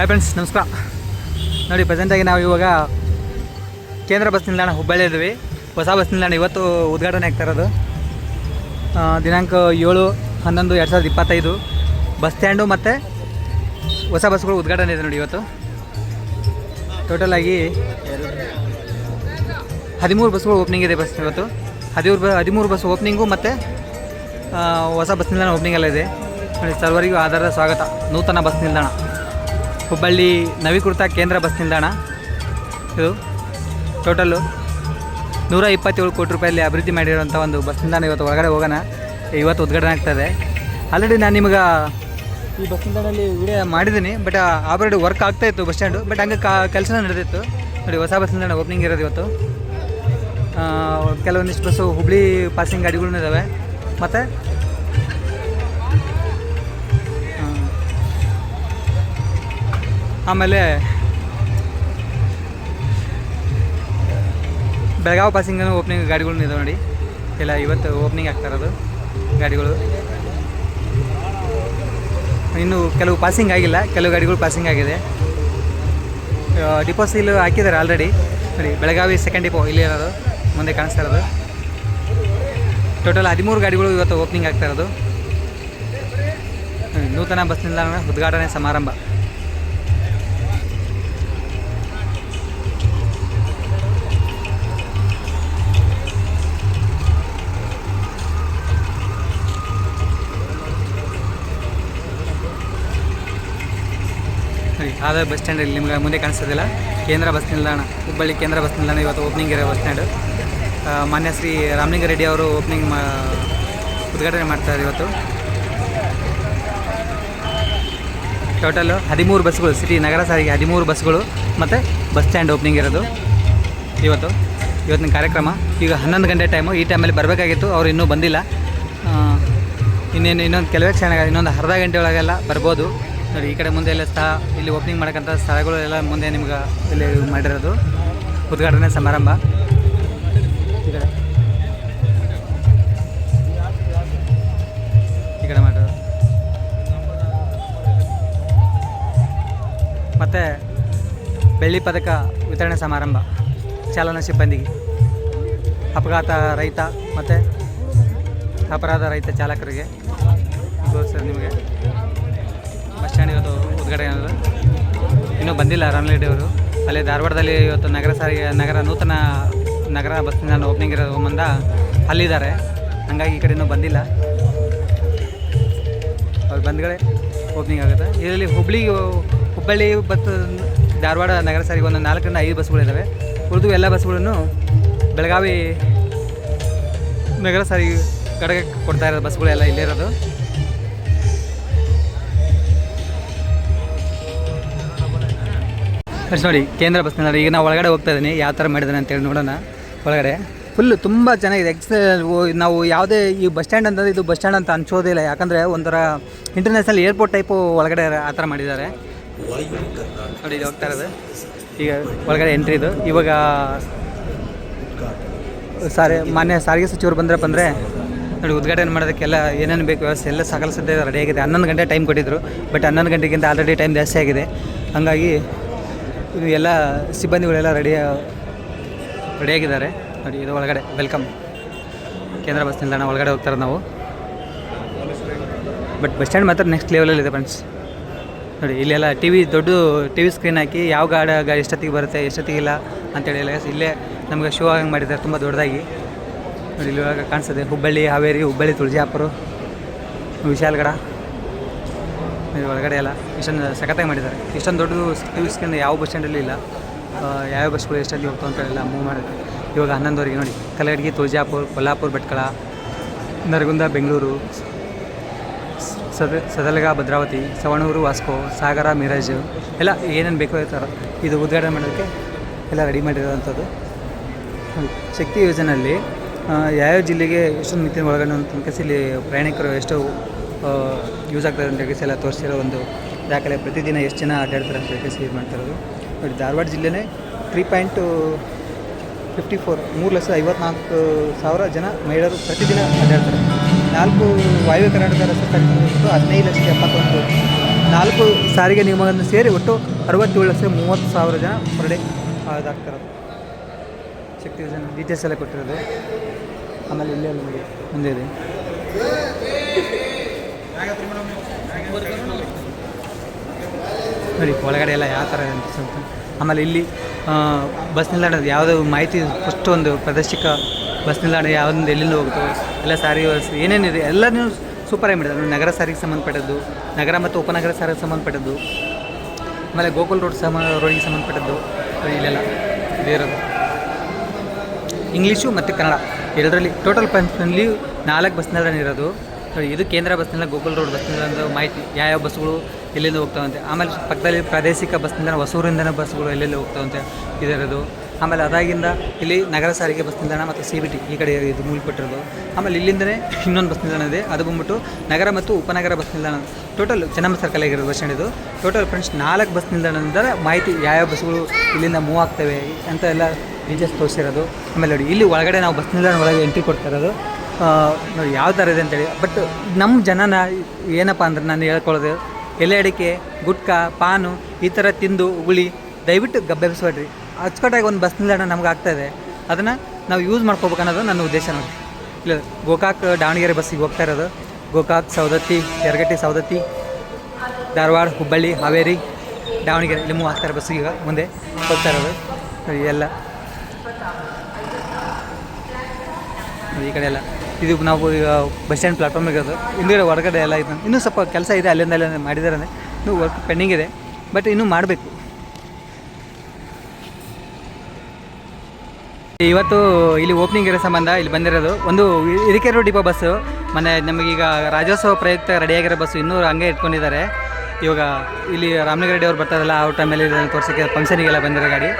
Hi friends ನಮಸ್ಕಾರ. ನೋಡಿ ಪ್ರೆಸೆಂಟಾಗಿ ನಾವು ಇವಾಗ ಕೇಂದ್ರ ಬಸ್ ನಿಲ್ದಾಣ ಹುಬ್ಬಳ್ಳಿ ಇದ್ದೀವಿ. ಹೊಸ ಬಸ್ ನಿಲ್ದಾಣ ಇವತ್ತು ಉದ್ಘಾಟನೆ ಆಗ್ತಾ ಇರೋದು. ದಿನಾಂಕ ಏಳು ಹನ್ನೊಂದು ಎರಡು ಸಾವಿರದ ಇಪ್ಪತ್ತೈದು. ಬಸ್ ಸ್ಟ್ಯಾಂಡು ಮತ್ತು ಹೊಸ ಬಸ್ಗಳು ಉದ್ಘಾಟನೆ ಇದೆ ನೋಡಿ ಇವತ್ತು. ಟೋಟಲ್ ಆಗಿ ಹದಿಮೂರು ಬಸ್ಗಳು ಓಪನಿಂಗ್ ಇದೆ ಬಸ್ ಇವತ್ತು. ಹದಿಮೂರು ಬ, ಹದಿಮೂರು ಬಸ್ ಓಪನಿಂಗು ಮತ್ತು ಹೊಸ ಬಸ್ ನಿಲ್ದಾಣ ಓಪನಿಂಗ್ ಎಲ್ಲ ಇದೆ. ನೋಡಿ, ಸರ್ವರಿಗೂ ಆಧಾರದ ಸ್ವಾಗತ. ನೂತನ ಬಸ್ ನಿಲ್ದಾಣ. ಹುಬ್ಬಳ್ಳಿ ನವೀಕೃತ ಕೇಂದ್ರ ಬಸ್ ನಿಲ್ದಾಣ. ಇದು ಟೋಟಲ್ಲು ನೂರ ಇಪ್ಪತ್ತೇಳು ಕೋಟಿ ರೂಪಾಯಲ್ಲಿ ಅಭಿವೃದ್ಧಿ ಮಾಡಿರುವಂಥ ಒಂದು ಬಸ್ ನಿಲ್ದಾಣ ಇವತ್ತು ಒಳಗಡೆ ಹೋಗೋಣ. ಇವತ್ತು ಉದ್ಘಾಟನೆ ಆಗ್ತದೆ. ಆಲ್ರೆಡಿ ನಾನು ನಿಮಗೆ ಈ ಬಸ್ ನಿಲ್ದಾಣದಲ್ಲಿ ವಿಡಿಯೋ ಮಾಡಿದ್ದೀನಿ. ಬಟ್ ಆಲ್ರೆಡಿ ವರ್ಕ್ ಆಗ್ತಾ ಇತ್ತು ಬಸ್ ಸ್ಟ್ಯಾಂಡು. ಬಟ್ ಹಂಗೆ ಕಾ ಕೆಲಸ ನಡೆದಿತ್ತು. ನೋಡಿ, ಹೊಸ ಬಸ್ ನಿಲ್ದಾಣ ಓಪನಿಂಗ್ ಇರೋದು ಇವತ್ತು. ಕೆಲವೊಂದಿಷ್ಟು ಬಸ್ಸು ಹುಬ್ಳಿ ಪಾಸಿಂಗ್ ಗಾಡಿಗಳೂ ಇದ್ದಾವೆ ಮತ್ತು ಆಮೇಲೆ ಬೆಳಗಾವಿ ಪಾಸಿಂಗ್ ಓಪನಿಂಗ್ ಗಾಡಿಗಳು ಇದಾವೆ ನೋಡಿ. ಇಲ್ಲ, ಇವತ್ತು ಓಪನಿಂಗ್ ಆಗ್ತಾ ಇರೋದು ಗಾಡಿಗಳು. ಇನ್ನು ಕೆಲವು ಪಾಸಿಂಗ್ ಆಗಿಲ್ಲ, ಕೆಲವು ಗಾಡಿಗಳು ಪಾಸಿಂಗ್ ಆಗಿದೆ. ಡಿಪೋ ಸೀಲ್ ಹಾಕಿದ್ದಾರೆ ಆಲ್ರೆಡಿ ನೋಡಿ, ಬೆಳಗಾವಿ ಸೆಕೆಂಡ್ ಡಿಪೋ ಇಲ್ಲಿ ಇರೋದು, ಮುಂದೆ ಕಾಣಿಸ್ತಾ ಇರೋದು. ಟೋಟಲ್ ಹದಿಮೂರು ಗಾಡಿಗಳು ಇವತ್ತು ಓಪನಿಂಗ್ ಆಗ್ತಾ ಇರೋದು. ನೂತನ ಬಸ್ ನಿಲ್ದಾಣ ಉದ್ಘಾಟನೆ ಸಮಾರಂಭ. ಆಧಾರ್ ಬಸ್ ಸ್ಟ್ಯಾಂಡ್ ಇಲ್ಲಿ ನಿಮ್ಗೆ ಮುಂದೆ ಕಾಣಿಸೋದಿಲ್ಲ. ಕೇಂದ್ರ ಬಸ್ ನಿಲ್ದಾಣ, ಹುಬ್ಬಳ್ಳಿ ಕೇಂದ್ರ ಬಸ್ ನಿಲ್ದಾಣ ಇವತ್ತು ಓಪನಿಂಗ್ ಇರೋ ಬಸ್ ಸ್ಟ್ಯಾಂಡು. ಮಾನ್ಯ ಶ್ರೀ ರಾಮಲಿಂಗ ರೆಡ್ಡಿ ಅವರು ಓಪನಿಂಗ್ ಮಾ, ಉದ್ಘಾಟನೆ ಮಾಡ್ತಾರೆ ಇವತ್ತು. ಟೋಟಲು ಹದಿಮೂರು ಬಸ್ಗಳು ಸಿಟಿ ನಗರ ಸಾರಿಗೆ ಹದಿಮೂರು ಬಸ್ಗಳು ಮತ್ತು ಬಸ್ ಸ್ಟ್ಯಾಂಡ್ ಓಪನಿಂಗ್ ಇರೋದು. ಇವತ್ತು, ಇವತ್ತಿನ ಕಾರ್ಯಕ್ರಮ, ಈಗ ಹನ್ನೊಂದು ಗಂಟೆ ಟೈಮು ಈ ಟೈಮಲ್ಲಿ ಬರಬೇಕಾಗಿತ್ತು, ಅವ್ರು ಇನ್ನೂ ಬಂದಿಲ್ಲ. ಇನ್ನೇನು, ಇನ್ನೊಂದು ಕೆಲವೇ ಕ್ಷಣ ಇನ್ನೊಂದು ಅರ್ಧ ಗಂಟೆ ಒಳಗೆಲ್ಲ ಬರ್ಬೋದು. ನೋಡಿ, ಈ ಕಡೆ ಮುಂದೆ ಎಲ್ಲ ಸ್ಥಳ ಇಲ್ಲಿ ಓಪನಿಂಗ್ ಮಾಡೋಕ್ಕಂಥ ಸ್ಥಳಗಳು ಎಲ್ಲ ಮುಂದೆ ನಿಮ್ಗೆ ಇಲ್ಲಿ ಮಾಡಿರೋದು. ಉದ್ಘಾಟನೆ ಸಮಾರಂಭ. ಈ ಕಡೆ. ಈ ಮಾಡಿರೋದು ಮತ್ತು ಬೆಳ್ಳಿ ಪದಕ ವಿತರಣೆ ಸಮಾರಂಭ. ಚಾಲನಾ ಸಿಬ್ಬಂದಿಗೆ. ಅಪಘಾತ ರೈತ ಮತ್ತು ಅಪರಾಧ ರಹಿತ ಚಾಲಕರಿಗೆ. ಸರ್ ನಿಮಗೆ. ಸ್ಟ್ಯಾಂಡ್ ಇವತ್ತು ಉದ್ಘಾಟನೆ ಇನ್ನೂ ಬಂದಿಲ್ಲ ರಾಮಲೆಡ್ಡಿ ಅವರು. ಅಲ್ಲಿ ಧಾರವಾಡದಲ್ಲಿ ಇವತ್ತು ನಗರ ಸಾರಿಗೆ, ನಗರ ನೂತನ ನಗರ ಬಸ್ ನಿಲ್ದಾಣ ಓಪನಿಂಗ್ ಇರೋ ಸಂಬಂಧ ಅಲ್ಲಿದ್ದಾರೆ. ಹಂಗಾಗಿ ಈ ಕಡೆ ಇನ್ನೂ ಬಂದಿಲ್ಲ. ಅವ್ರು ಬಂದ್ಗಳೇ ಓಪನಿಂಗ್ ಆಗುತ್ತೆ. ಇದರಲ್ಲಿ ಹುಬ್ಳಿ, ಹುಬ್ಬಳ್ಳಿ ಬಸ್ ಧಾರವಾಡ ನಗರ ಸಾರಿಗೆ ಒಂದು ನಾಲ್ಕರಿಂದ ಐದು ಬಸ್ಗಳಿದ್ದಾವೆ ಉಳಿದು ಎಲ್ಲ ಬಸ್ಗಳನ್ನು ಬೆಳಗಾವಿ ನಗರ ಸಾರಿಗೆ ಕಡೆಗೆ ಕೊಡ್ತಾ ಇರೋದು ಬಸ್ಗಳೆಲ್ಲ ಇಲ್ಲೇ ಅಷ್ಟು ನೋಡಿ ಕೇಂದ್ರ ಬಸ್ ನಿಲ್ದಾಣ ಈಗ ನಾವು ಒಳಗಡೆ ಹೋಗ್ತಾ ಇದ್ದೀನಿ. ಯಾವ ಥರ ಮಾಡಿದ್ದಾನೆ ಅಂತೇಳಿ ನೋಡೋಣ. ಒಳಗಡೆ. ಫುಲ್ಲು ತುಂಬ ಚೆನ್ನಾಗಿದೆ. ಎಕ್ಸ್ ನಾವು ಯಾವುದೇ ಈ ಬಸ್ ಸ್ಟ್ಯಾಂಡ್ ಅಂತಂದರೆ ಇದು ಬಸ್ ಸ್ಟ್ಯಾಂಡ್ ಅಂತ ಅನ್ಸೋದಿಲ್ಲ ಯಾಕಂದರೆ ಒಂಥರ ಇಂಟರ್ನ್ಯಾಷನಲ್ ಏರ್ಪೋರ್ಟ್ ಟೈಪು ಒಳಗಡೆ ಆ ಥರ ಮಾಡಿದ್ದಾರೆ. ನೋಡಿ ಇದು ಹೋಗ್ತಾ ಇರೋದು. ಈಗ ಒಳಗಡೆ ಎಂಟ್ರಿ ಇದು. ಇವಾಗ, ಸಾರಿ, ಮಾನ್ಯ ಸಾರಿಗೆ ಸಚಿವರು ಬಂದ್ರಪ್ಪ ಅಂದರೆ ನೋಡಿ, ಉದ್ಘಾಟನೆ ಮಾಡೋದಕ್ಕೆಲ್ಲ ಏನೇನು ಬೇಕು ವ್ಯವಸ್ಥೆ ಎಲ್ಲ ಸಕಲ ಸದ್ಯ ರೆಡಿಯಾಗಿದೆ ಹನ್ನೊಂದು ಗಂಟೆ ಟೈಮ್ ಕೊಟ್ಟಿದ್ದರು ಬಟ್ ಹನ್ನೊಂದು ಗಂಟೆಗಿಂತ ಆಲ್ರೆಡಿ ಟೈಮ್ ಜಾಸ್ತಿ ಆಗಿದೆ. ಹಾಗಾಗಿ ಇದು ಎಲ್ಲ ಸಿಬ್ಬಂದಿಗಳೆಲ್ಲ ರೆಡಿ, ರೆಡಿಯಾಗಿದ್ದಾರೆ. ನೋಡಿ, ಇದು ಒಳಗಡೆ ವೆಲ್ಕಮ್ ಕೇಂದ್ರ ಬಸ್ ನಿಲ್ದಾಣ ಒಳಗಡೆ ಹೋಗ್ತಾರೆ ನಾವು. ಬಟ್ ಬಸ್ ಸ್ಟ್ಯಾಂಡ್ ಮಾತ್ರ ನೆಕ್ಸ್ಟ್ ಲೆವೆಲಲ್ಲಿ ಇದೆ ಫ್ರೆಂಡ್ಸ್ ನೋಡಿ, ಇಲ್ಲೆಲ್ಲ ಟಿ ವಿ ದೊಡ್ಡ ಟಿ ವಿ ಸ್ಕ್ರೀನ್ ಹಾಕಿ ಯಾವ ಗಾಡ ಎಷ್ಟೊತ್ತಿಗೆ ಬರುತ್ತೆ ಎಷ್ಟೊತ್ತಿಗಿಲ್ಲ ಅಂತೇಳಿ ಎಲ್ಲ ಇಲ್ಲೇ ನಮಗೆ ಶೋ ಆಗಂಗೆ ಮಾಡಿದ್ದಾರೆ ತುಂಬ ದೊಡ್ಡದಾಗಿ. ನೋಡಿ ಇಲ್ಲಿ ಒಳಗೆ ಕಾಣಿಸ್ತದೆ ಹುಬ್ಬಳ್ಳಿ, ಹಾವೇರಿ, ಹುಬ್ಬಳ್ಳಿ, ತುಳಜಾಪುರ, ವಿಶಾಲಗಡ. ಇದು ಒಳಗಡೆ ಎಲ್ಲ ಇಷ್ಟೊಂದು ಸಖತ್ತಾಗಿ ಮಾಡಿದ್ದಾರೆ. ಇಷ್ಟೊಂದು ದೊಡ್ಡ ಟಿ ವಿ ಸ್ಕ್ರೀನ್ ಯಾವ ಬಸ್ ಸ್ಟ್ಯಾಂಡಲ್ಲಿ ಇಲ್ಲ. ಯಾವ್ಯಾವ ಯಾವ ಬಸ್ಗಳು ಎಷ್ಟಲ್ಲಿ ಅಂತ ಎಲ್ಲ ಮೂವ್ ಮಾಡಿದ್ದಾರೆ. ಇವಾಗ ಹನ್ನೊಂದುವರೆಗೆ ನೋಡಿ ಕಲಗಡ್ಗಿ ತುಳಜಾಪುರ, ಕೊಲ್ಲಾಪುರ, ಭಟ್ಕಳ, ನರಗುಂದ, ಬೆಂಗಳೂರು, ಸದ, ಸದಲಗ, ಭದ್ರಾವತಿ, ಸವಣೂರು, ವಾಸ್ಕೋ, ಸಾಗರ, ಮಿರಾಜ್ ಎಲ್ಲ ಏನೇನು ಬೇಕೋ ಥರ ಇದು ಉದ್ಘಾಟನೆ ಮಾಡೋದಕ್ಕೆ ಎಲ್ಲ ರೆಡಿ ಮಾಡಿರೋವಂಥದ್ದು. ಶಕ್ತಿ ಯೋಜನೆಯಲ್ಲಿ ಯಾವ್ಯಾವ ಜಿಲ್ಲೆಗೆ ಎಷ್ಟೊಂದು ಮಿತಿನ ಒಳಗಡೆ ಅಂತ ಇಲ್ಲಿ ಪ್ರಯಾಣಿಕರು ಎಷ್ಟು ಯೂಸ್ ಆಗ್ತಾರೆ ಅಂತ ಹೇಳಿ ಎಲ್ಲ ತೋರಿಸಿರೋ ಒಂದು ದಾಖಲೆ. ಪ್ರತಿದಿನ ಎಷ್ಟು ಜನ ಅಡ್ಡಾಡ್ತಾರೆ ಅಂತ ಕೇಸಿ ಇದು ಮಾಡ್ತಿರೋದು ನೋಡಿ, ಧಾರವಾಡ ಜಿಲ್ಲೆನೇ ತ್ರೀ ಪಾಯಿಂಟು ಫಿಫ್ಟಿ ಫೋರ್ ಮೂರು ಲಕ್ಷ ಐವತ್ನಾಲ್ಕು ಸಾವಿರ ಜನ ಮಹಿಳೆಯರು ಪ್ರತಿದಿನ ಅಡ್ಡಾಡ್ತಾರೆ ನಾಲ್ಕು ವಾಯವ್ಯ ಕರ್ನಾಟಕ ರಸ್ತೆ ಹದಿನೈದು ಲಕ್ಷದ ಎಪ್ಪತ್ತೊಂದು. ನಾಲ್ಕು ಸಾರಿಗೆ ನಿಯಮಗಳನ್ನು ಸೇರಿ ಒಟ್ಟು ಅರವತ್ತೇಳು ಲಕ್ಷ ಮೂವತ್ತು ಸಾವಿರ ಜನ ಪರ್ ಡೇ ಶಕ್ತಿ ಜನ ಡೀಟೇಲ್ಸ್ ಎಲ್ಲ ಕೊಟ್ಟಿರೋದು. ಆಮೇಲೆ ಇಲ್ಲೇ ಮುಂದೆ ಇದೆ. ನೋಡಿ ಒಳಗಡೆ ಎಲ್ಲ ಯಾವ ಥರ ಇದೆ ಅಂತ ಸ್ವಲ್ಪ. ಆಮೇಲೆ ಇಲ್ಲಿ ಬಸ್ ನಿಲ್ದಾಣದ ಯಾವುದೋ ಮಾಹಿತಿ ಫಸ್ಟ್ ಒಂದು ಪ್ರದರ್ಶಕ ಬಸ್ ನಿಲ್ದಾಣ ಯಾವ್ದು ಎಲ್ಲಿಂದ ಹೋಗುತ್ತೋ ಎಲ್ಲ ಸಾರಿಗೆ ವ್ಯವಸ್ಥೆ ಏನೇನಿದೆ ಎಲ್ಲನೂ ಸೂಪರಾಗಿ ಮಾಡಿದ್ದಾರೆ. ನಗರ ಸಾರಿಗೆ ಸಂಬಂಧಪಟ್ಟದ್ದು ನಗರ ಮತ್ತು ಉಪನಗರ ಸಾರಿಗೆ ಸಂಬಂಧಪಟ್ಟದ್ದು ಆಮೇಲೆ ಗೋಕುಲ್ ರೋಡ್ ಸಮ ರೋಡಿಗೆ ಸಂಬಂಧಪಟ್ಟದ್ದು ಇಲ್ಲೆಲ್ಲ ಇದೇ ಇರೋದು. ಇಂಗ್ಲೀಷು ಮತ್ತು ಕನ್ನಡ. ಎರಡರಲ್ಲಿ ಟೋಟಲ್ ಪಂಚಲ್ಲಿ ನಾಲ್ಕು ಬಸ್ ನಿಲ್ದಾಣ ಇರೋದು. ಇದು ಕೇಂದ್ರ ಬಸ್ ನಿಲ್ದಾಣ ಗೋಕುಲ್ ರೋಡ್ ಬಸ್ ನಿಲ್ದಾಣದ ಮಾಹಿತಿ, ಯಾವ್ಯಾವ ಬಸ್ಗಳು ಎಲ್ಲಿಂದ ಹೋಗ್ತಾವಂತೆ? ಆಮೇಲೆ ಪಕ್ಕದಲ್ಲಿ ಪ್ರಾದೇಶಿಕ ಬಸ್ ನಿಲ್ದಾಣ ಹೊಸೂರಿಂದನೇ ಬಸ್ಗಳು ಎಲ್ಲೆಲ್ಲಿ ಹೋಗ್ತಾವಂತೆ? ಇದಿರೋದು ಆಮೇಲೆ ಅದಾಗಿಂದ ಇಲ್ಲಿ ನಗರ ಸಾರಿಗೆ ಬಸ್ ನಿಲ್ದಾಣ ಮತ್ತು ಸಿ ಬಿ ಟಿ ಈ ಕಡೆ ಇದು ಮುಗಿಬಿಟ್ಟಿರೋದು ಆಮೇಲೆ ಇಲ್ಲಿಂದನೇ ಇನ್ನೊಂದು ಬಸ್ ನಿಲ್ದಾಣ ಇದೆ. ಅದು ಬಂದ್ಬಿಟ್ಟು ನಗರ ಮತ್ತು ಉಪನಗರ ಬಸ್ ನಿಲ್ದಾಣ ಟೋಟಲ್ ಚೆನ್ನಮ್ಮ ಸರ್ಕಲ್ ಆಗಿರೋದು ಬಸ್ ಸ್ಟ್ಯಾಂಡ್ ಇದು. ಟೋಟಲ್ ಫ್ರೆಂಡ್ಸ್ ನಾಲ್ಕು ಬಸ್ ನಿಲ್ದಾಣದಿಂದ ಮಾಹಿತಿ ಯಾವ್ಯಾವ ಬಸ್ಗಳು ಇಲ್ಲಿಂದ ಮೂವ್ ಆಗ್ತವೆ ಅಂತ ಎಲ್ಲ ಡೀಟೇಲ್ಸ್ ತೋರಿಸಿರೋದು. ಆಮೇಲೆ ನೋಡಿ, ಇಲ್ಲಿ ಒಳಗಡೆ ನಾವು ಬಸ್ ನಿಲ್ದಾಣ ಒಳಗೆ ಎಂಟ್ರಿ ಕೊಡ್ತಾ ಇರೋದು. ಯಾವ ಥರ ಇದೆ ಅಂತೇಳಿ. ಬಟ್ ನಮ್ಮ ಜನನ ಏನಪ್ಪ ಅಂದ್ರೆ ನಾನು ಹೇಳ್ಕೊಳ್ಳೋದು ಎಲೆ ಅಡಿಕೆ ಗುಟ್ಕಾ, ಪಾನು ಈ ಥರ ತಿಂದು ಉಗುಳಿ, ದಯವಿಟ್ಟು ಗಬ್ಬೆಬ್ಸ್ಬೇಡ್ರಿ. ಅಚ್ಚುಕಟ್ಟಾಗಿ ಒಂದು ಬಸ್ ನಿಲ್ದಾಣ ನಮ್ಗೆ ಆಗ್ತಾಯಿದೆ ಅದನ್ನು ನಾವು ಯೂಸ್ ಮಾಡ್ಕೋಬೇಕು ಅನ್ನೋದು ನನ್ನ ಉದ್ದೇಶ ನೋಡಿ. ಇಲ್ಲ, ಗೋಕಾಕ್, ದಾವಣಗೆರೆ ಬಸ್ಸಿಗೆ ಹೋಗ್ತಾ ಇರೋದು. ಗೋಕಾಕ್ ಸೌದತ್ತಿ ಯರಗಟ್ಟಿ ಸೌದತ್ತಿ ಧಾರವಾಡ, ಹುಬ್ಬಳ್ಳಿ, ಹಾವೇರಿ, ದಾವಣಗೆರೆ, ಇಲ್ಲಿ ಮೂವ್ ಆಗ್ತಾರೆ ಬಸ್ಸಿಗೆ ಮುಂದೆ ಹೋಗ್ತಾ ಇರೋದು. ಎಲ್ಲ. ಈ ಕಡೆ ಎಲ್ಲ. ಇದು ನಾವು ಈಗ ಬಸ್ ಸ್ಟ್ಯಾಂಡ್ ಪ್ಲಾಟ್ಫಾರ್ಮ್ ಇರೋದು. ಹಿಂದಿರೋ ಹೊರಗಡೆ ಎಲ್ಲ ಇದು. ಇನ್ನೂ ಸ್ವಲ್ಪ ಕೆಲಸ ಇದೆ, ಅಲ್ಲಿಂದ ಅಲ್ಲಿಂದ ಮಾಡಿದ್ದಾರೆ ಅಂದರೆ. ಇನ್ನೂ ವರ್ಕ್ ಪೆಂಡಿಂಗ್ ಇದೆ. ಬಟ್ ಇನ್ನೂ ಮಾಡಬೇಕು. ಇವತ್ತು ಇಲ್ಲಿ ಓಪನಿಂಗ್ ಇರೋ ಸಂಬಂಧ ಇಲ್ಲಿ ಬಂದಿರೋದು. ಒಂದು ಹಿರಿಕೆರೆ ಡಿಪೋ ಬಸ್ಸು ಮನೆ ನಮಗೀಗ ರಾಜ್ಯೋತ್ಸವ ಪ್ರಯುಕ್ತ ರೆಡಿಯಾಗಿರೋ ಬಸ್ಸು ಇನ್ನೂ ಹಂಗೆ ಇಟ್ಕೊಂಡಿದ್ದಾರೆ. ಇವಾಗ ಇಲ್ಲಿ ರಾಮನಗರ ರೆಡ್ಡಿ ಅವ್ರು ಬರ್ತಾರಲ್ಲ ಆ ಟೈಮಲ್ಲಿ ತೋರ್ಸೋಕ್ಕೆ ಫಂಕ್ಷನಿಗೆಲ್ಲ ಬಂದಿರೋ ಗಾಡಿ.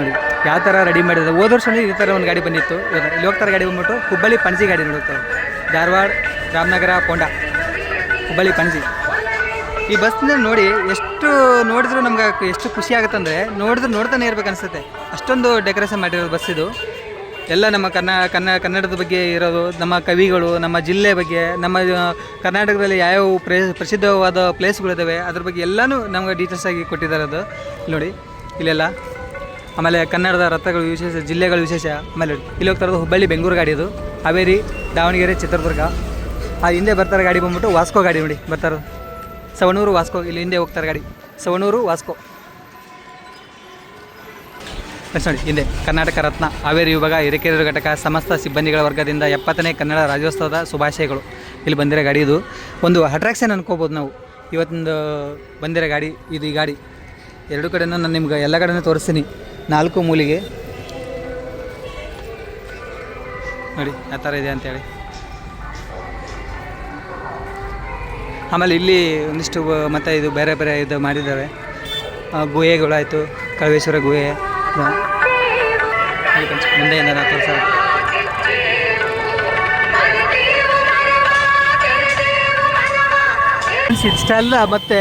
ನೋಡಿ. ಯಾವ ಥರ ರೆಡಿ ಮಾಡಿದ್ರು. ಹೋದ ವರ್ಷ ಈ ಥರ ಒಂದು ಗಾಡಿ ಬಂದಿತ್ತು. ಇಲ್ಲಿ ಹೋಗ್ತಾರೆ ಗಾಡಿ ಬಂದ್ಬಿಟ್ಟು ಹುಬ್ಬಳ್ಳಿ ಪಣಜಿ ಗಾಡಿ ನೋಡುತ್ತಾರೆ ಧಾರವಾಡ, ರಾಮನಗರ, ಪೋಂಡ. ಹುಬ್ಬಳ್ಳಿ ಪಣಜಿ. ಈ ಬಸ್ನ ನೋಡಿ ಎಷ್ಟು ನೋಡಿದ್ರು ನಮ್ಗೆ ಎಷ್ಟು ಖುಷಿ ಆಗುತ್ತೆ ಅಂದರೆ ನೋಡಿದ್ರೆ ನೋಡ್ತಾನೆ ಇರ್ಬೇಕು ಅನಿಸುತ್ತೆ. ಅಷ್ಟೊಂದು ಡೆಕೋರೇಷನ್ ಮಾಡಿರೋದು ಬಸ್ ಇದು. ಎಲ್ಲ ನಮ್ಮ ಕನ್ನ ಕನ್ನ ಕನ್ನಡದ ಬಗ್ಗೆ ಇರೋದು, ನಮ್ಮ ಕವಿಗಳು, ನಮ್ಮ ಜಿಲ್ಲೆ ಬಗ್ಗೆ, ನಮ್ಮ ಕರ್ನಾಟಕದಲ್ಲಿ ಯಾವ್ಯಾವ ಪ್ರೇ, ಪ್ರಸಿದ್ಧವಾದ ಪ್ಲೇಸ್ಗಳಿದ್ದಾವೆ ಅದ್ರ ಬಗ್ಗೆ ಎಲ್ಲನೂ ನಮ್ಗೆ ಡೀಟೇಲ್ಸ್ ಆಗಿ ಕೊಟ್ಟಿದ್ದಾರೆ ಅದು. ನೋಡಿ, ಇಲ್ಲೆಲ್ಲ. ಆಮೇಲೆ ಕನ್ನಡದ ರಥಗಳು ವಿಶೇಷ, ಜಿಲ್ಲೆಗಳು ವಿಶೇಷ. ಆಮೇಲೆ ಇಲ್ಲಿ ಹೋಗ್ತಾ ಇರೋದು ಹುಬ್ಬಳ್ಳಿ ಬೆಂಗಳೂರು ಗಾಡಿ ಇದು. ಹಾವೇರಿ, ದಾವಣಗೆರೆ, ಚಿತ್ರದುರ್ಗ. ಆ ಹಿಂದೆ ಬರ್ತಾರೆ ಗಾಡಿ ಬಂದ್ಬಿಟ್ಟು ವಾಸ್ಕೋ ಗಾಡಿ ನೋಡಿ, ಬರ್ತಾರೆ. ಸವಣೂರು ವಾಸ್ಕೋ, ಇಲ್ಲಿ ಹಿಂದೆ ಹೋಗ್ತಾರೆ ಗಾಡಿ. ಸವಣೂರು ವಾಸ್ಕೋ. ಎಸ್ ನೋಡಿ, ಹಿಂದೆ ಕರ್ನಾಟಕ ರತ್ನ, ಹಾವೇರಿ ವಿಭಾಗ ಹಿರೇಕೆರೂರು ಘಟಕ, ಸಮಸ್ತ ಸಿಬ್ಬಂದಿಗಳ ವರ್ಗದಿಂದ ಎಪ್ಪತ್ತನೇ ಕನ್ನಡ ರಾಜ್ಯೋತ್ಸವದ ಶುಭಾಶಯಗಳು. ಇಲ್ಲಿ ಬಂದಿರೋ ಗಾಡಿ ಇದು. ಒಂದು ಅಟ್ರಾಕ್ಷನ್ ಅನ್ಕೋಬೋದು ನಾವು. ಇವತ್ತೊಂದು ಬಂದಿರೋ ಗಾಡಿ, ಇದು ಈ ಗಾಡಿ. ಎರಡು ಕಡೆಯೂ ನಾನು ನಿಮ್ಗೆ ಎಲ್ಲ ಕಡೆನೂ ತೋರಿಸ್ತೀನಿ. ನಾಲ್ಕು ಮೂಲಿಗೆ. ನೋಡಿ ಆ ಥರ ಇದೆ ಅಂತೇಳಿ ಆಮೇಲೆ ಇಲ್ಲಿ ಒಂದಿಷ್ಟು ಮತ್ತು ಇದು ಬೇರೆ ಬೇರೆ ಇದು ಮಾಡಿದ್ದಾವೆ ಗುಹೆಗಳಾಯಿತು ಕಳವೇಶ್ವರ ಗುಹೆ. ಮುಂದೆ ಏನಾರ ಕೊಂಚ ಮುಂದೆಯಿಂದ ನಾನು ತೋರಿಸ ಇಷ್ಟೆಲ್ಲ ಮತ್ತು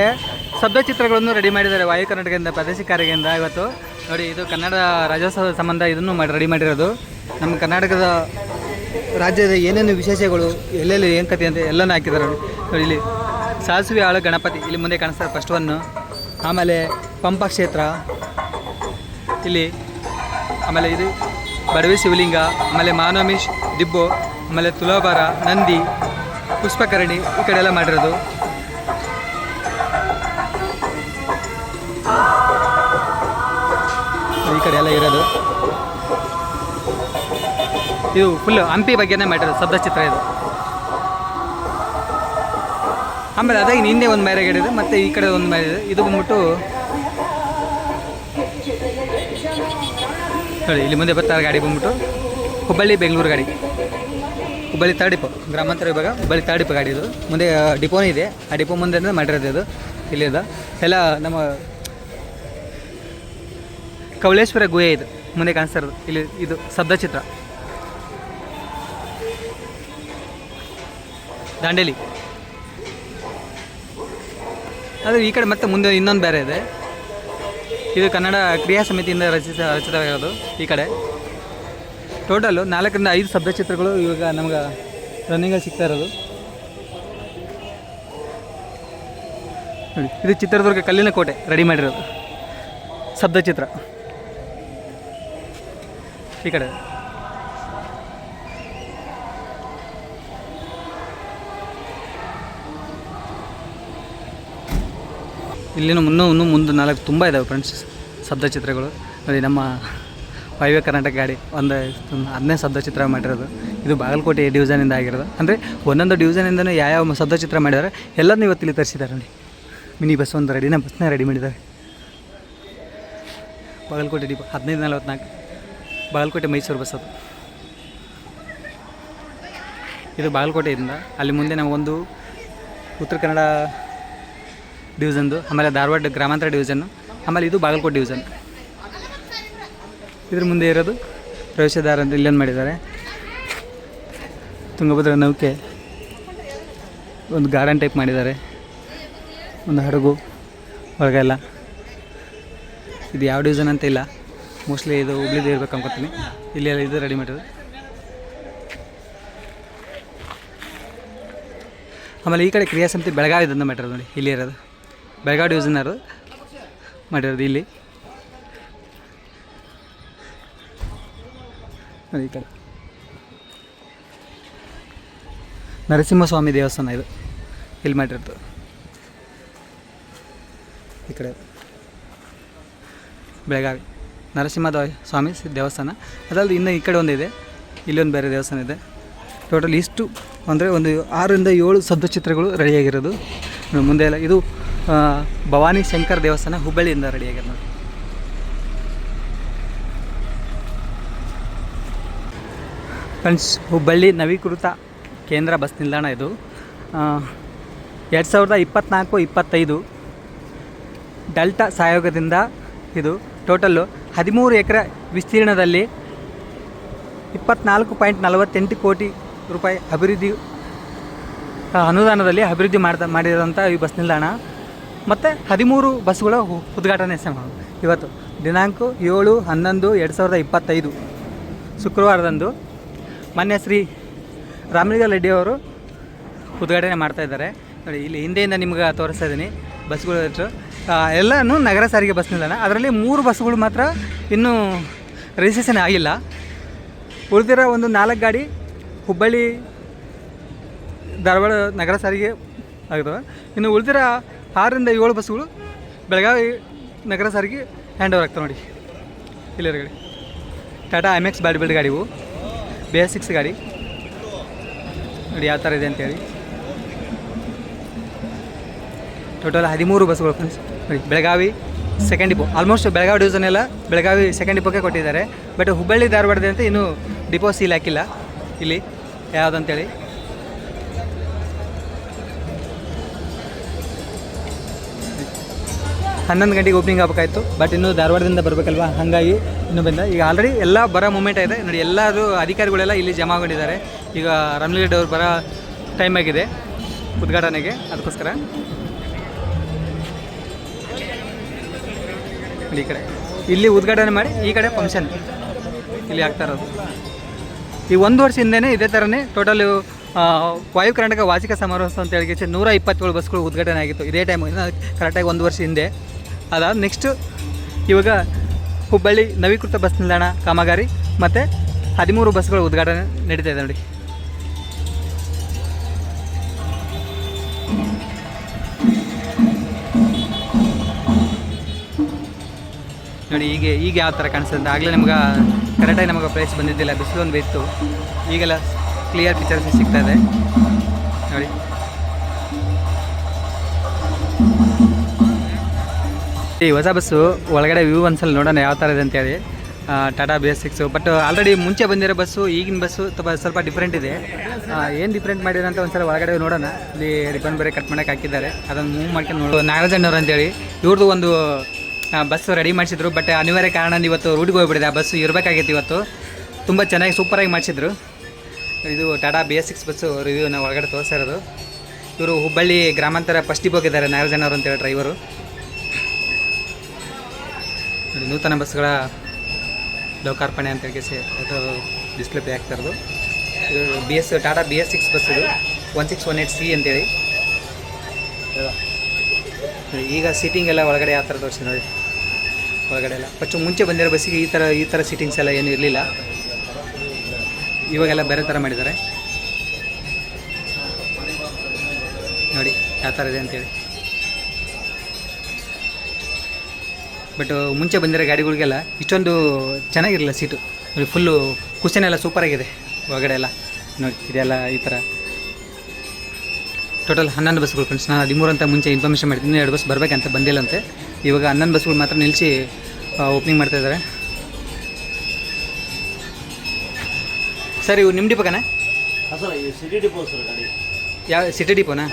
ಶಬ್ದ ಚಿತ್ರಗಳನ್ನು ರೆಡಿ ಮಾಡಿದ್ದಾರೆ. ವಾಯು ಕರ್ನಾಟಕದಿಂದ, ಪ್ರಾದೇಶಿಕ ಕಾರಿಗೆಯಿಂದ ಇವತ್ತು. ನೋಡಿ, ಇದು ಕನ್ನಡ ರಾಜ್ಯೋತ್ಸವದ ಸಂಬಂಧ ಇದನ್ನು ಮಾಡಿ ರೆಡಿ ಮಾಡಿರೋದು. ನಮ್ಮ ಕರ್ನಾಟಕದ ರಾಜ್ಯದ ಏನೇನು ವಿಶೇಷಗಳು, ಎಲ್ಲೆಲ್ಲಿ ಏನು ಕತೆ ಅಂತ ಎಲ್ಲನೂ ಹಾಕಿದ್ದಾರೆ ನೋಡಿ. ನೋಡಿ, ಇಲ್ಲಿ ಸಾಸಿವೆ ಆಳು ಗಣಪತಿ, ಇಲ್ಲಿ ಮುಂದೆ ಕಾಣಿಸ್ತಾರೆ ಫಸ್ಟ್ ಒನ್ನು ಆಮೇಲೆ ಪಂಪ ಕ್ಷೇತ್ರ. ಇಲ್ಲಿ ಆಮೇಲೆ ಇದು ಬಡವಿ ಶಿವಲಿಂಗ, ಆಮೇಲೆ ಮಾನವಮೀಶ್ ದಿಬ್ಬು, ಆಮೇಲೆ ತುಲಾಭಾರ, ನಂದಿ, ಪುಷ್ಪಕರಣಿ ಈ ಕಡೆ ಎಲ್ಲ ಮಾಡಿರೋದು. ಕಡೆ ಎಲ್ಲ ಇರೋದು. ಇದು ಫುಲ್ ಹಂಪಿ ಬಗ್ಗೆನೇ ಮಾಡಿರೋದು ಶಬ್ದ ಚಿತ್ರ ಇದು. ಆಮೇಲೆ ಅದಾಗಿ ಹಿಂದೆ ಒಂದು ಮ್ಯಾರೇಜ್ ಇದೆ ಮತ್ತು ಈ ಕಡೆ ಒಂದು ಮ್ಯಾರೇಜ್ ಇದೆ ಇದು ಬಂದ್ಬಿಟ್ಟು ನೋಡಿ ಇಲ್ಲಿ ಮುಂದೆ ಬರ್ತಾರೆ ಗಾಡಿ ಬಂದ್ಬಿಟ್ಟು. ಹುಬ್ಬಳ್ಳಿ ಬೆಂಗಳೂರು ಗಾಡಿ. ಹುಬ್ಬಳ್ಳಿ ತರ್ಡ್ ಡಿಪೋ ಗ್ರಾಮಾಂತರ ವಿಭಾಗ, ಹುಬ್ಬಳ್ಳಿ ತರ್ಡ್ ಡಿಪೋ ಗಾಡಿ ಇದು. ಮುಂದೆ ಡಿಪೋನೇ ಇದೆ. ಆ ಡಿಪೋ ಮುಂದೆ ಮಾಡಿರೋದು ಇದು ಇಲ್ಲಿಂದ. ಎಲ್ಲ ನಮ್ಮ ಕವಳೇಶ್ವರ ಗುಹೆ ಇದು. ಮುಂದೆ ಕಾಣಿಸ್ತಾ ಇರೋದು. ಇಲ್ಲಿ ಇದು ಶಬ್ದ ಚಿತ್ರ. ದಾಂಡೇಲಿ. ಅದು ಈ ಕಡೆ ಮತ್ತೆ ಮುಂದೆ ಇನ್ನೊಂದು ಬೇರೆ ಇದೆ. ಇದು ಕನ್ನಡ ಕ್ರಿಯಾ ಸಮಿತಿಯಿಂದ ರಚಿಸ, ರಚಿತವಾಗಿರೋದು ಈ ಕಡೆ. ಟೋಟಲು ನಾಲ್ಕರಿಂದ ಐದು ಶಬ್ದ ಚಿತ್ರಗಳು ಇವಾಗ ನಮ್ಗೆ ರನ್ನಿಂಗಲ್ಲಿ ಸಿಗ್ತಾ ಇರೋದು. ನೋಡಿ, ಇದು ಚಿತ್ರದುರ್ಗ ಕಲ್ಲಿನ ಕೋಟೆ ರೆಡಿ ಮಾಡಿರೋದು. ಶಬ್ದ ಚಿತ್ರ. ಈ ಕಡೆ. ಇಲ್ಲಿನೂ ಮುನ್ನೂ ಇನ್ನೂ ಮುಂದೆ ನಾಲ್ಕು ತುಂಬ ಇದ್ದಾವೆ ಫ್ರೆಂಡ್ಸ್ ಶಬ್ದ ಚಿತ್ರಗಳು ನೋಡಿ ನಮ್ಮ ವೈವೇ ಕರ್ನಾಟಕ ಗಾಡಿ ಒಂದು ಹದಿನೈದು ಶಬ್ದ ಚಿತ್ರ ಮಾಡಿರೋದು. ಇದು ಬಾಗಲಕೋಟೆ ಡಿವಿಷನಿಂದ ಆಗಿರೋದು. ಅಂದರೆ ಒಂದೊಂದು ಡಿವಿಷನಿಂದನೂ ಯಾವ್ಯಾವ ಶಬ್ದ ಚಿತ್ರ ಮಾಡಿದ್ದಾರೆ, ಎಲ್ಲದನ್ನೂ ಇವತ್ತು ಇಲ್ಲಿ ತರಿಸಿದ್ದಾರೆ ನೋಡಿ. ಮಿನಿ ಬಸ್ ಒಂದು ರೆಡಿನ ಬಸ್ನ ರೆಡಿ ಮಾಡಿದ್ದಾರೆ. ಬಾಗಲಕೋಟೆ ಡಿಪೋ, ಹದಿನೈದು ನಲವತ್ನಾಲ್ಕು. ಬಾಗಲಕೋಟೆ ಮೈಸೂರು ಬಸ್ ಅದು. ಇದು ಬಾಗಲಕೋಟೆಯಿಂದ. ಅಲ್ಲಿ ಮುಂದೆ ನಮಗೊಂದು ಉತ್ತರ ಕನ್ನಡ ಡಿವಿಷನ್ದು ಆಮೇಲೆ ಧಾರವಾಡ ಗ್ರಾಮಾಂತರ ಡಿವಿಷನ್ನು ಆಮೇಲೆ ಇದು ಬಾಗಲಕೋಟೆ ಡಿವಿಷನ್ ಇದ್ರ ಮುಂದೆ ಇರೋದು ಪ್ರವೇಶದಾರ ಅಂತ ಇಲ್ಲೊಂದು ಮಾಡಿದ್ದಾರೆ. ತುಂಗಭದ್ರಾ ನೌಕೆ ಒಂದು ಗಾರ್ಡನ್ ಟೈಪ್ ಮಾಡಿದ್ದಾರೆ. ಒಂದು ಹಡಗು, ಹೊರಗೆಲ್ಲ. ಇದು ಯಾವ ಡಿವಿಷನ್ ಅಂತ ಇಲ್ಲ. ಮೋಸ್ಟ್ಲಿ ಇದು ಹುಬ್ಳಿದು ಇರ್ಬೇಕು ಅನ್ಕೋತೀನಿ. ಇಲ್ಲಿ ಎಲ್ಲ ಇದು ರೆಡಿಮೇಡ್ ಇದೆ ಆಮೇಲೆ ಈ ಕಡೆ ಕ್ರಿಯಾ ಸಮಿತಿ ಬೆಳಗಾವಿದಿಂದ ಮಾಡಿರೋದು ನೋಡಿ, ಇಲ್ಲಿ ಇರೋದು. ಬೆಳಗಾವಿ ಡಿವಿಷನರು ಮಾಡಿರೋದು ಇಲ್ಲಿ. ನೋಡಿ ಈ ಕಡೆ. ನರಸಿಂಹಸ್ವಾಮಿ ದೇವಸ್ಥಾನ ಇದು. ಇಲ್ಲಿ ಮಾಡಿರೋದು. ಈ ಕಡೆ. ಬೆಳಗಾವಿ. ನರಸಿಂಹ ಸ್ವಾಮಿ ದೇವಸ್ಥಾನ. ಅದಲ್ಲದೆ ಇನ್ನು ಈ ಕಡೆ ಒಂದಿದೆ ಇಲ್ಲೊಂದು ಬೇರೆ ದೇವಸ್ಥಾನ ಇದೆ. ಟೋಟಲ್ ಇಷ್ಟು. ಅಂದರೆ ಒಂದು ಆರರಿಂದ ಏಳು ಶಬ್ದ ಚಿತ್ರಗಳು ರೆಡಿಯಾಗಿರೋದು ಮುಂದೆ ಎಲ್ಲ ಇದು ಭವಾನಿ ಶಂಕರ್ ದೇವಸ್ಥಾನ ಹುಬ್ಬಳ್ಳಿಯಿಂದ ರೆಡಿಯಾಗಿರೋದು. ಫ್ರೆಂಡ್ಸ್ ಹುಬ್ಬಳ್ಳಿ ನವೀಕೃತ ಕೇಂದ್ರ ಬಸ್ ನಿಲ್ದಾಣ ಇದು. ಎರಡು ಸಾವಿರದ ಇಪ್ಪತ್ತ್ನಾಲ್ಕು ಇಪ್ಪತ್ತೈದು, ಡೆಲ್ಟಾ ಸಹಯೋಗದಿಂದ ಇದು ಟೋಟಲ್ಲು ಹದಿಮೂರು ಎಕರೆ ವಿಸ್ತೀರ್ಣದಲ್ಲಿ ಇಪ್ಪತ್ನಾಲ್ಕು ಪಾಯಿಂಟ್ ನಲವತ್ತೆಂಟು ಕೋಟಿ ರೂಪಾಯಿ ಅಭಿವೃದ್ಧಿ ಅನುದಾನದಲ್ಲಿ ಅಭಿವೃದ್ಧಿ ಮಾಡ್ತಾ ಮಾಡಿರೋಂಥ ಈ ಬಸ್ ನಿಲ್ದಾಣ. ಮತ್ತು ಹದಿಮೂರು ಬಸ್ಗಳ ಉದ್ಘಾಟನೆ ಸಹ ಇವತ್ತು ದಿನಾಂಕ ಏಳು ಹನ್ನೊಂದು ಎರಡು ಸಾವಿರದ ಇಪ್ಪತ್ತೈದು, ಶುಕ್ರವಾರದಂದು ಮಾನ್ಯ ಶ್ರೀ ರಾಮಲಿಂಗ ರೆಡ್ಡಿ ಅವರು ಉದ್ಘಾಟನೆ ಮಾಡ್ತಾಯಿದ್ದಾರೆ ನೋಡಿ, ಇಲ್ಲಿ ಹಿಂದೆಯಿಂದ ನಿಮ್ಗೆ ತೋರಿಸ್ತಾ ಇದ್ದೀನಿ ಬಸ್ಗಳು ಎಲ್ಲನೂ ನಗರ ಸಾರಿಗೆ ಬಸ್ ನಿಲ್ದಾಣ. ಅದರಲ್ಲಿ ಮೂರು ಬಸ್ಗಳು ಮಾತ್ರ ಇನ್ನೂ ರಿಜಿಸ್ಟ್ರೇಷನ್ ಆಗಿಲ್ಲ. ಉಳಿದಿರೋ ಒಂದು ನಾಲ್ಕು ಗಾಡಿ ಹುಬ್ಬಳ್ಳಿ, ಧಾರವಾಡ ನಗರ ಸಾರಿಗೆ ಆಗ್ತವೆ ಇನ್ನು ಉಳಿದಿರೋ ಆರರಿಂದ ಏಳು ಬಸ್ಗಳು ಬೆಳಗಾವಿ ನಗರ ಸಾರಿಗೆ ಹ್ಯಾಂಡ್ ಓವರ್ ಆಗ್ತವೆ ನೋಡಿ. ಇಲ್ಲಿರೋ ಗಾಡಿ Tata M X bad build ಗಾಡಿ ಇವು. ಬಿ ಎಸ್ ಸಿಕ್ಸ್ ಗಾಡಿ. ನೋಡಿ ಯಾವ ಥರ ಇದೆ ಅಂತೇಳಿ ಟೋಟಲ್ ಹದಿಮೂರು ಬಸ್ಗಳು friends Belagavi. Second depot almost Belagavi division ಎಲ್ಲ ಬೆಳಗಾವಿ ಸೆಕೆಂಡ್ ಡಿಪೋಕ್ಕೆ ಕೊಟ್ಟಿದ್ದಾರೆ. ಬಟ್ ಹುಬ್ಬಳ್ಳಿ ಧಾರವಾಡದ ಅಂತ ಇನ್ನೂ ಡಿಪೋ ಸೀಲ್ ಹಾಕಿಲ್ಲ. ಇಲ್ಲಿ ಯಾವುದಂತೇಳಿ? ಹನ್ನೊಂದು ಗಂಟೆಗೆ ಓಪನಿಂಗ್ ಆಗಬೇಕಾಯಿತು. ಬಟ್ ಇನ್ನೂ ಧಾರವಾಡದಿಂದ ಬರಬೇಕಲ್ವಾ? ಹಾಗಾಗಿ ಇನ್ನೂ ಬಂದ. ಈಗ ಆಲ್ರೆಡಿ ಎಲ್ಲ ಬರೋ ಮೂಮೆಂಟ್ ಇದೆ. ನೋಡಿ, ಎಲ್ಲರೂ ಅಧಿಕಾರಿಗಳೆಲ್ಲ ಇಲ್ಲಿ ಜಮಾಗೊಂಡಿದ್ದಾರೆ ಈಗ ರಮ್ಲಿರೆಡ್ಡಿ ಅವ್ರು ಬರೋ ಟೈಮ್ ಆಗಿದೆ ಉದ್ಘಾಟನೆಗೆ. ಅದಕ್ಕೋಸ್ಕರ. ಈ ಕಡೆ. ಇಲ್ಲಿ ಉದ್ಘಾಟನೆ ಮಾಡಿ ಈ ಕಡೆ ಫಂಕ್ಷನ್ ಇಲ್ಲಿ ಆಗ್ತಾ ಇರೋದು. ಈ ಒಂದು ವರ್ಷ ಹಿಂದೆನೇ ಇದೇ ಥರನೇ ಟೋಟಲ್ ವಾಯು ಕರ್ನಾಟಕ ವಾರ್ಷಿಕ ಸಮಾರೋಹ ಅಂತ ಹೇಳಿ ನೂರ ಇಪ್ಪತ್ತೇಳು ಬಸ್ಗಳು ಉದ್ಘಾಟನೆ ಆಗಿತ್ತು ಇದೇ ಟೈಮ್ ಕರೆಕ್ಟಾಗಿ ಒಂದು ವರ್ಷ ಹಿಂದೆ. ಅದಾದ ನೆಕ್ಸ್ಟ್ ಇವಾಗ ಹುಬ್ಬಳ್ಳಿ ನವೀಕೃತ ಬಸ್ ನಿಲ್ದಾಣ ಕಾಮಗಾರಿ ಮತ್ತು ಹದಿಮೂರು ಬಸ್ಗಳ ಉದ್ಘಾಟನೆ ನಡೀತಾ ಇದೆ ನೋಡಿ. ನೋಡಿ ಈಗ ಈಗ ಯಾವ ಥರ ಕಾಣಿಸ್ತದೆ. ಆಗಲೇ ನಮ್ಗೆ ಕರೆಕ್ಟಾಗಿ ನಮಗೆ ಪ್ರೈಸ್ ಬಂದಿದ್ದಿಲ್ಲ. ಬಿಸಿಲು ಒಂದು ಇತ್ತು ಈಗೆಲ್ಲ ಕ್ಲಿಯರ್ ಪಿಕ್ಚರ್ಸ್ ಸಿಗ್ತಾ ಇದೆ. ನೋಡಿ. ಈ ಹೊಸ ಬಸ್ಸು ಒಳಗಡೆ ವ್ಯೂ ಒಂದ್ಸಲ ನೋಡೋಣ ಯಾವ ಥರ ಇದೆ ಅಂತೇಳಿ Tata B S six but already ಮುಂಚೆ ಬಂದಿರೋ ಬಸ್ಸು, ಈಗಿನ ಬಸ್ಸು ಸ್ವಲ್ಪ ಸ್ವಲ್ಪ ಡಿಫ್ರೆಂಟ್ ಇದೆ. ಏನು ಡಿಫ್ರೆಂಟ್ ಮಾಡಿರೋ ಅಂತ ಒಂದ್ಸಲ ಒಳಗಡೆ ನೋಡೋಣ. ಇಲ್ಲಿ ರಿಬನ್ ಬೇರೆ ಕಟ್ ಮಾಡೋಕೆ ಹಾಕಿದ್ದಾರೆ. ಅದನ್ನು ಮೂವ್ ಮಾಡ್ಕೊಂಡು ನೋಡೋದು ನಾಗರಾಜಣ್ಣವ್ರು ಅಂತೇಳಿ. ಇವ್ರದ್ದು ಒಂದು ಬಸ್ ರೆಡಿ ಮಾಡಿಸಿದ್ರು ಬಟ್ ಅನಿವಾರ್ಯ ಕಾರಣ ಇವತ್ತು ರೂಟ್ಗೆ ಹೋಗ್ಬಿಡಿದೆ ಆ ಬಸ್ಸು ಇರಬೇಕಾಗಿತ್ತು ಇವತ್ತು. ತುಂಬ ಚೆನ್ನಾಗಿ ಸೂಪರಾಗಿ ಮಾಡಿಸಿದ್ರು. ಇದು Tata B S six bus review ನಾವು ಒಳಗಡೆ ತೋರಿಸಿರೋದು ಇವರು ಹುಬ್ಬಳ್ಳಿ ಗ್ರಾಮಾಂತರ ಫಸ್ಟಿಗೆ ಹೋಗಿದ್ದಾರೆ ನಾಗರಾಜನವರು ಅಂತೇಳಿ ಡ್ರೈವರು ನೂತನ ಬಸ್ಗಳ ಲೋಕಾರ್ಪಣೆ ಅಂತ ಹೇಳಿ ಅದು ಡಿಸ್ಪ್ಲೇ ಪೇ ಆಗ್ತಾ ಇರೋದು. ಇದು B S Tata B S six bus ಇದು. One six one eight C ಅಂತೇಳಿ. ಈಗ ಸೀಟಿಂಗ್ ಎಲ್ಲ ಒಳಗಡೆ ಯಾವ ಥರ ತೋರಿಸಿ ನೋಡಿ. ಒಳಗಡೆ ಎಲ್ಲ. ಫಸ್ಟು ಮುಂಚೆ ಬಂದಿರೋ ಬಸ್ಸಿಗೆ ಈ ಥರ ಈ ಥರ ಸೀಟಿಂಗ್ಸ್ ಎಲ್ಲ ಏನೂ ಇರಲಿಲ್ಲ. ಇವಾಗೆಲ್ಲ ಬೇರೆ ಥರ ಮಾಡಿದ್ದಾರೆ. ನೋಡಿ, ಯಾವ ಥರ ಇದೆ ಅಂತೇಳಿ. ಬಟ್ ಮುಂಚೆ ಬಂದಿರೋ ಗಾಡಿಗಳಿಗೆಲ್ಲ ಇಷ್ಟೊಂದು ಚೆನ್ನಾಗಿರಲಿಲ್ಲ ಸೀಟು ನೋಡಿ ಫುಲ್ಲು ಕುಸಿನ ಎಲ್ಲ ಸೂಪರಾಗಿದೆ ಒಳಗಡೆ ಎಲ್ಲ. ನೋಡಿ, ಇದೆಲ್ಲ ಈ ಥರ ಟೋಟಲ್ ಹನ್ನೊಂದು ಬಸ್ಗಳು ಫ್ರೆಂಡ್ಸ್ ನಾನು ಹದಿಮೂರು ಅಂತ ಮುಂಚೆ ಇನ್ಫಾರ್ಮೇಷನ್ ಮಾಡಿದ್ದೀನಿ ಎರಡು ಬಸ್ ಬರಬೇಕಂತ ಬಂದಿಲ್ಲಂತೆ ಇವಾಗ ಹನ್ನೊಂದು ಬಸ್ಗಳು ಮಾತ್ರ ನಿಲ್ಲಿಸಿ ಓಪನಿಂಗ್ ಮಾಡ್ತಾ ಇದ್ದಾರೆ ಸರ್ ಇವು ನಿಮ್ಮ ಡಿಪೋಕನ ಹಾಂ ಈ ಸಿಟಿ ಡಿಪೋ ಸರ್ ಗಾಡಿ. ಯಾವ ಸಿಟಿ ಡಿಪೋನಾ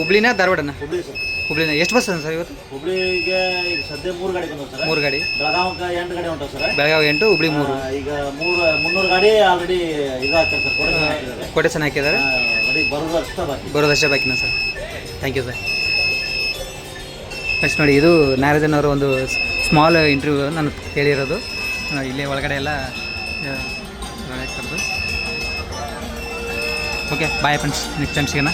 ಹುಬ್ಳಿನ ಧಾರವಾಡನ? ಹುಬ್ಳಿ ಸರ್. ಹುಬ್ಳಿನ. ಎಷ್ಟು ಬಸ್ ಸರ್ ಇವತ್ತು? ಹುಬ್ಳಿಗೆ ಸದ್ಯ ಮೂರು ಗಾಡಿ ಸರ್. ಮೂರು ಗಾಡಿ. ಬೆಳಗಾವಕ್ಕೆ ಎಂಟು ಗಾಡಿ ಉಂಟು ಸರ್. ಬೆಳಗಾವಿ ಎಂಟು ಹುಬ್ಳಿ ಮೂರು. ಈಗ ಮೂರು ಮುನ್ನೂರು ಗಾಡಿ ಆಲ್ರೆಡಿ ಇದು ಹಾಕ್ತಾರೆ ಸರ್. ಕೊಟೇಶನ್ ಹಾಕಿದ್ದಾರೆ. ಬರೋದಷ್ಟೇ ಬಾಕಿ. ಬರೋದಷ್ಟೇ ಬಾಕಿನ sir? Thank you sir next ನೋಡಿ, ಇದು ನಾರಾಜನ್ ಅವರ ಒಂದು ಸ್ಮಾಲ್ ಇಂಟರ್ವ್ಯೂ ನಾನು ಹೇಳಿರೋದು. ಇಲ್ಲೇ ಒಳಗಡೆ ಎಲ್ಲ okay bye friends next time ಸಿಗೋಣ.